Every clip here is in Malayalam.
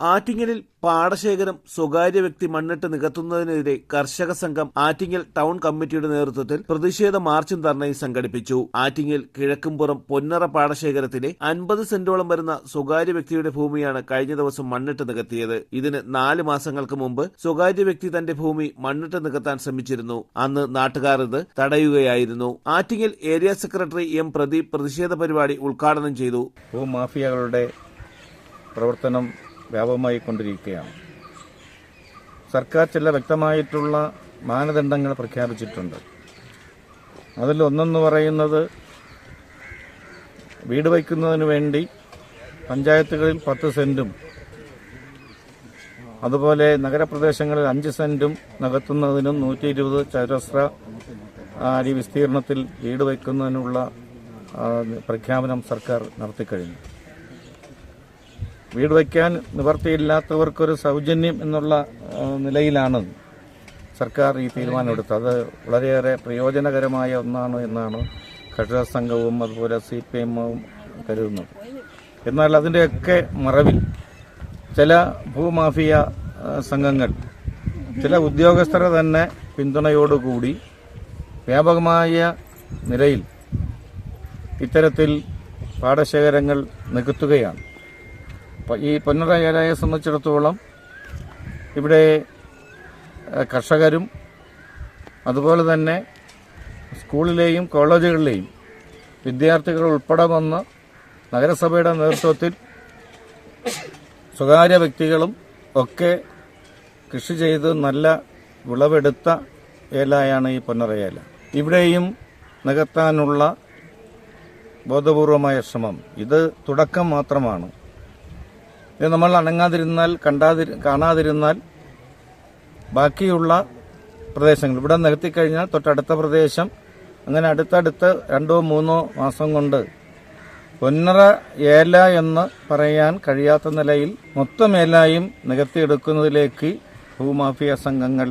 ആറ്റിങ്ങലിൽ പാടശേഖരം സ്വകാര്യ വ്യക്തി മണ്ണിട്ട് നികത്തുന്നതിനെതിരെ കർഷക സംഘം ആറ്റിങ്ങൽ ടൗൺ കമ്മിറ്റിയുടെ നേതൃത്വത്തിൽ പ്രതിഷേധ മാർച്ചും ധർണയും സംഘടിപ്പിച്ചു. ആറ്റിങ്ങൽ കിഴക്കുംപുറം പൊന്നറ പാടശേഖരത്തിലെ അൻപത് സെന്റോളം വരുന്ന സ്വകാര്യ വ്യക്തിയുടെ ഭൂമിയാണ് കഴിഞ്ഞ ദിവസം മണ്ണിട്ട് നികത്തിയത്. ഇതിന് നാല് മാസങ്ങൾക്ക് മുമ്പ് സ്വകാര്യ വ്യക്തി തന്റെ ഭൂമി മണ്ണിട്ട് നികത്താൻ ശ്രമിച്ചിരുന്നു. അന്ന് നാട്ടുകാർ ഇത് തടയുകയായിരുന്നു. Attingal area secretary M Pradeep പ്രതിഷേധ പരിപാടി ഉദ്ഘാടനം ചെയ്തു. ഭൂമാഫിയകളുടെ പ്രവർത്തനം വ്യാപകമായി കൊണ്ടിരിക്കുകയാണ് സർക്കാർ ചില വ്യക്തമായിട്ടുള്ള മാനദണ്ഡങ്ങൾ പ്രഖ്യാപിച്ചിട്ടുണ്ട്. അതിലൊന്നെന്ന് പറയുന്നത് വീട് വയ്ക്കുന്നതിന് വേണ്ടി പഞ്ചായത്തുകളിൽ പത്ത് സെന്റും അതുപോലെ നഗരപ്രദേശങ്ങളിൽ അഞ്ച് സെന്റും നികത്തുന്നതിനും നൂറ്റി ഇരുപത് ചതുരശ്ര അരി വിസ്തീർണത്തിൽ വീട് വയ്ക്കുന്നതിനുള്ള പ്രഖ്യാപനം സർക്കാർ നടത്തിക്കഴിഞ്ഞു. വീട് വയ്ക്കാൻ നിവർത്തിയില്ലാത്തവർക്കൊരു സൗജന്യം എന്നുള്ള നിലയിലാണ് സർക്കാർ ഈ തീരുമാനമെടുത്തത്. അത് വളരെയേറെ പ്രയോജനകരമായ ഒന്നാണ് എന്നാണ് കർഷക സംഘവും അതുപോലെ സി പി എമ്മും കരുതുന്നത്. എന്നാൽ അതിന്റെയൊക്കെ മറവിൽ ചില ഭൂമാഫിയ സംഘങ്ങൾ ചില ഉദ്യോഗസ്ഥരെ തന്നെ പിന്തുണയോടുകൂടി വ്യാപകമായ നിലയിൽ ഇത്തരത്തിൽ പാടശേഖരങ്ങൾ നികത്തുകയാണ്. ഈ പൊന്നറ ഏലയെ സംബന്ധിച്ചിടത്തോളം ഇവിടെ കർഷകരും അതുപോലെ തന്നെ സ്കൂളിലെയും കോളേജുകളിലെയും വിദ്യാർത്ഥികൾ ഉൾപ്പെടെ വന്ന് നഗരസഭയുടെ നേതൃത്വത്തിൽ സ്വകാര്യ വ്യക്തികളും ഒക്കെ കൃഷി ചെയ്ത് നല്ല വിളവെടുത്ത ഏലായാണ് ഈ പൊന്നറ ഏല. ഇവിടെയും നികത്താനുള്ള ബോധപൂർവമായ ശ്രമം. ഇത് തുടക്കം മാത്രമാണ്. ഇത് നമ്മൾ അനങ്ങാതിരുന്നാൽ കണ്ടാതി കാണാതിരുന്നാൽ ബാക്കിയുള്ള പ്രദേശങ്ങൾ. ഇവിടെ നികത്തിക്കഴിഞ്ഞാൽ തൊട്ടടുത്ത പ്രദേശം അങ്ങനെ അടുത്തടുത്ത് രണ്ടോ മൂന്നോ മാസം കൊണ്ട് പൊന്നറ ഏല എന്ന് പറയാൻ കഴിയാത്ത നിലയിൽ മൊത്തം ഏലായും നികത്തിയെടുക്കുന്നതിലേക്ക് ഭൂമാഫിയ സംഘങ്ങൾ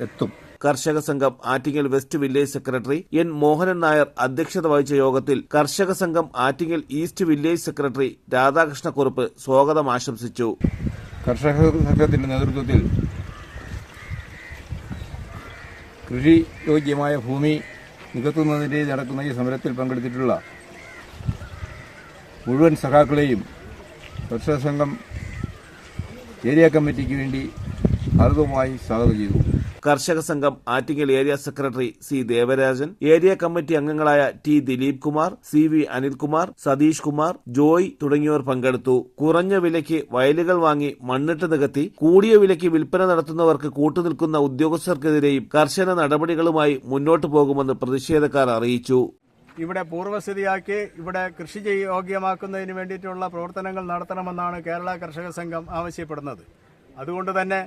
എത്തും. കർഷക സംഘം Attingal west village secretary N Mohanan Nair അധ്യക്ഷത വഹിച്ച യോഗത്തിൽ കർഷക സംഘം Attingal east village secretary Radhakrishnakurup സ്വാഗതം ആശംസിച്ചു. കർഷക സംഘത്തിന്റെ നേതൃത്വത്തിൽ കൃഷി യോഗ്യമായ ഭൂമി നികത്തുന്നതിന്റെ നടക്കുന്ന ഈ സമരത്തിൽ പങ്കെടുത്തിട്ടുള്ള മുഴുവൻ സഖാക്കളെയും കർഷക സംഘം ഏരിയ കമ്മിറ്റിക്ക് വേണ്ടി ഹാർദവുമായി സ്വാഗതം ചെയ്തു. കർഷക സംഘം Attingal area secretary C Devarajan area committee അംഗങ്ങളായ T Dileep Kumar C V Anilkumar Satheesh Kumar Joy തുടങ്ങിയവർ പങ്കെടുത്തു. കുറഞ്ഞ വിലയ്ക്ക് വയലുകൾ വാങ്ങി മണ്ണിട്ട് നികത്തി കൂടിയ വിലയ്ക്ക് വിൽപ്പന നടത്തുന്നവർക്ക് കൂട്ടുനിൽക്കുന്ന ഉദ്യോഗസ്ഥർക്കെതിരെയും കർശന നടപടികളുമായി മുന്നോട്ടു പോകുമെന്ന് പ്രതിഷേധക്കാർ അറിയിച്ചു. ഇവിടെ പൂർവസ്ഥിതിയാക്കി ഇവിടെ കൃഷി യോഗ്യമാക്കുന്നതിന് വേണ്ടിയിട്ടുള്ള പ്രവർത്തനങ്ങൾ നടത്തണമെന്നാണ് കേരള കർഷക സംഘം ആവശ്യപ്പെടുന്നത്. അതുകൊണ്ട് തന്നെ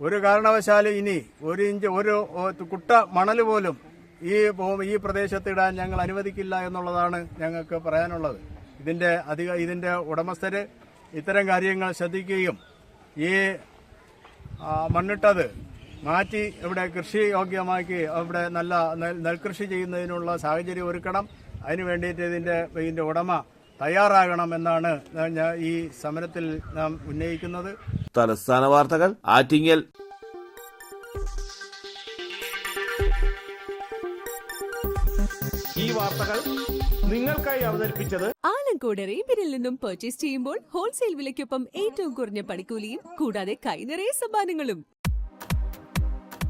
ഒരു കാരണവശാലും ഇനി ഒരു ഇഞ്ച് ഒരു കുട്ട മണൽ പോലും ഈ ഈ പ്രദേശത്ത് ഇടാൻ ഞങ്ങൾ അനുവദിക്കില്ല എന്നുള്ളതാണ് ഞങ്ങൾക്ക് പറയാനുള്ളത്. ഇതിന്റെ അധിക ഇതിന്റെ ഉടമസ്ഥർ ഇത്തരം കാര്യങ്ങൾ ശ്രദ്ധിക്കുകയും ഈ മണ്ണിട്ടത് മാറ്റി ഇവിടെ കൃഷി യോഗ്യമാക്കി അവിടെ നല്ല നെൽ- നെൽകൃഷി ചെയ്യുന്നതിനുള്ള സാഹചര്യം ഒരുക്കണം. അതിന് വേണ്ടിയിട്ട് ഇതിന്റെ ഇതിന്റെ ഉടമ തയ്യാറാകണം എന്നാണ് ഈ സമരത്തിൽ നാം ഉന്നയിക്കുന്നത്. തലസ്ഥാന വാർത്തകൾ ആറ്റിങ്ങൽ. ഈ വാർത്തകൾ നിങ്ങൾക്കായി അവതരിപ്പിച്ചത് ആലങ്കോട് റേബിനിൽ നിന്നും പർച്ചേസ് ചെയ്യുമ്പോൾ ഹോൾസെയിൽ വിലയ്ക്കൊപ്പം ഏറ്റവും കുറഞ്ഞ പണിക്കൂലിയും കൂടാതെ കൈനിറയ സമ്മാനങ്ങളും.